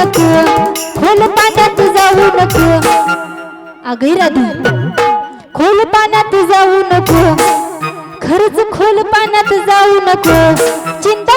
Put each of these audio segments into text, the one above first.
खोल पाण्यात जाऊ नको. अगै राधू खोल पाण्यात जाऊ नको. खरच खोल पाण्यात जाऊ नको. चिंता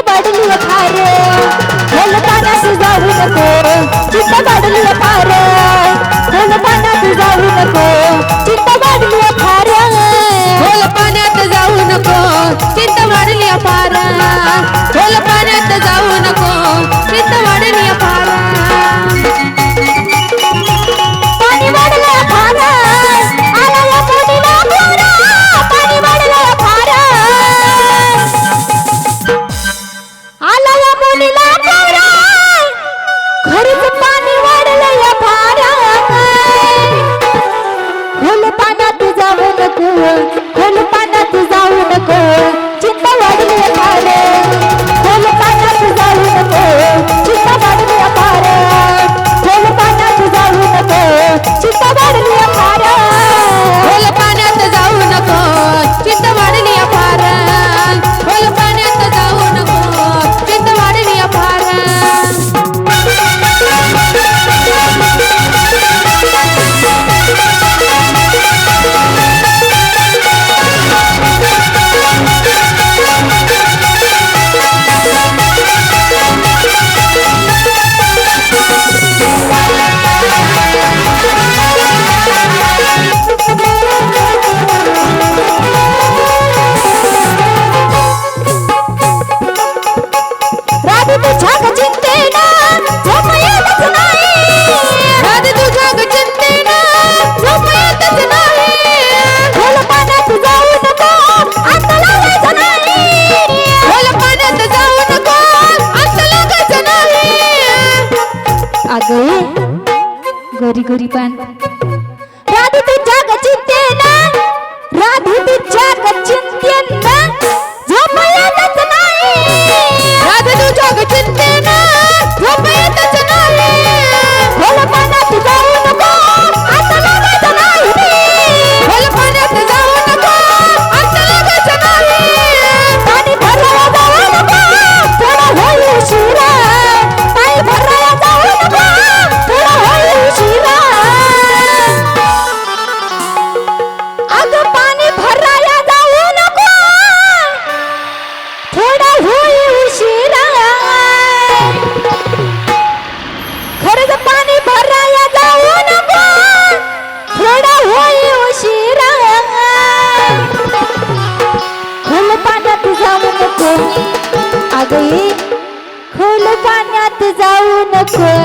গরি গরি পান okay.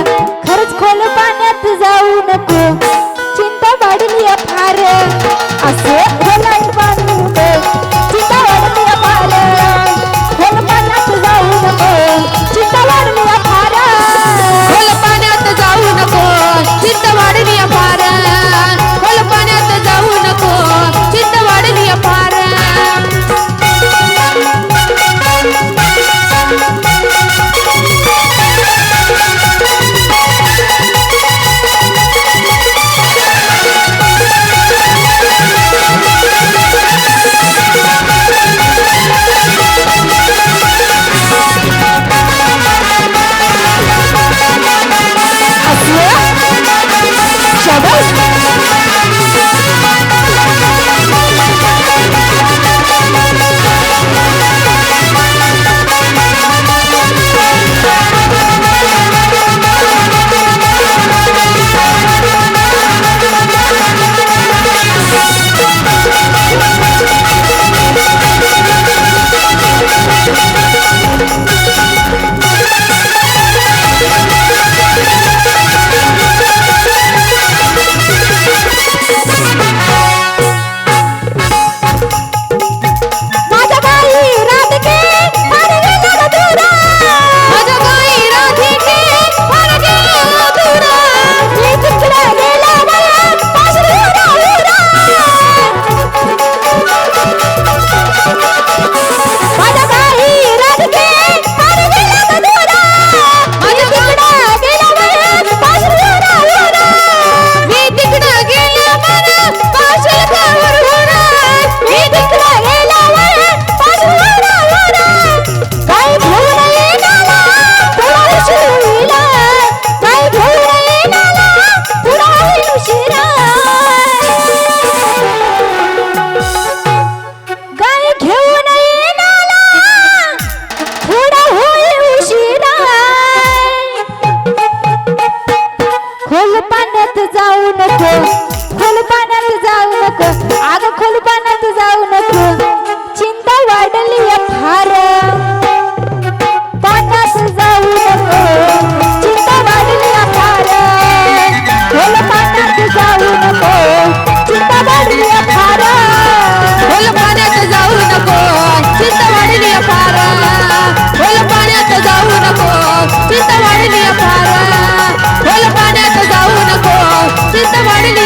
சித்த வாடில